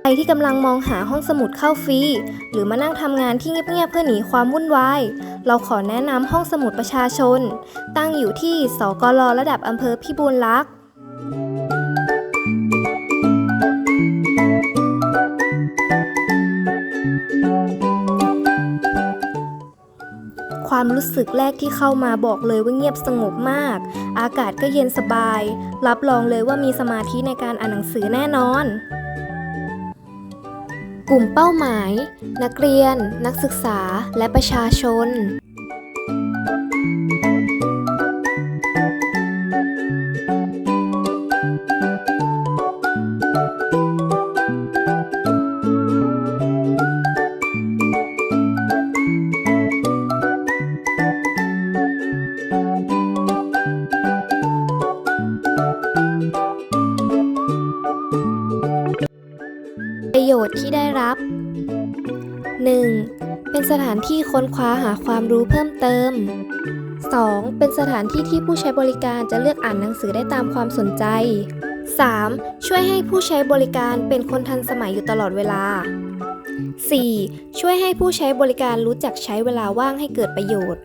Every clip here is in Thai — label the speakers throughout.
Speaker 1: ใครที่กำลังมองหาห้องสมุดเข้าฟรี หรือมานั่งทำงานที่เงียบๆเพื่อหนีความวุ่นวาย เราขอแนะนำห้องสมุดประชาชน ตั้งอยู่ที่สกลระดับอำเภอพิบูลลักษ์ ความรู้สึกแรกที่เข้ามาบอกเลยว่าเงียบสงบมาก อากาศก็เย็นสบาย รับรองเลยว่ามีสมาธิในการอ่านหนังสือแน่นอน กลุ่มเป้าหมาย นักเรียน นักศึกษา และประชาชน ประโยชน์ที่ได้รับ 1. เป็นสถานที่ค้นคว้าหาความรู้เพิ่มเติม 2. เป็นสถานที่ที่ผู้ใช้บริการจะเลือกอ่านหนังสือได้ตามความสนใจ 3. ช่วยให้ผู้ใช้บริการเป็นคนทันสมัยอยู่ตลอดเวลา 4. ช่วยให้ผู้ใช้บริการรู้จักใช้เวลาว่างให้เกิดประโยชน์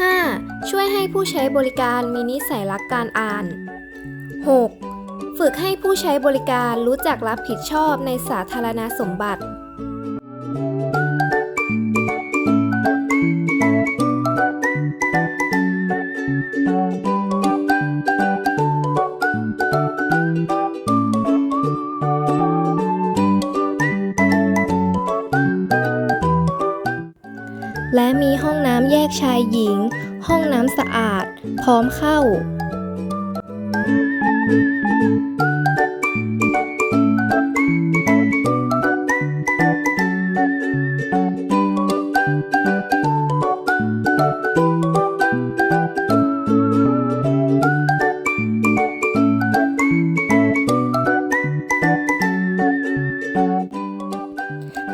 Speaker 1: 5. ช่วยให้ผู้ใช้บริการมีนิสัยรักการอ่าน 6. ฝึกให้ผู้ใช้บริการรู้จักรับผิดชอบในสาธารณสมบัติ และมีห้องน้ำแยกชายหญิง ห้องน้ำสะอาด พร้อมเข้า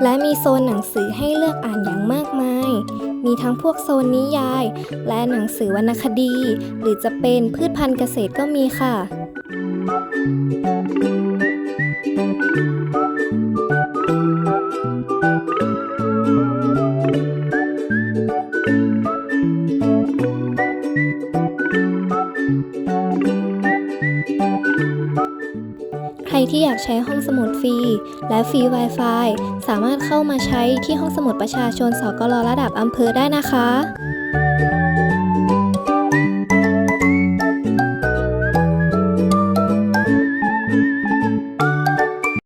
Speaker 1: และมีโซนหนังสือให้เลือกอ่านอย่างมากมาย มีทั้งพวกโซนนิยาย และหนังสือวรรณคดี หรือจะเป็นพืชพันธุ์เกษตรก็มีค่ะ รที่อยากใช้ห้องสมุดฟรี และฟรี Wi-Fi สามารถเข้ามาใช้ที่ห้องสมุดประชาชนสกลระดับอำเภอได้นะคะ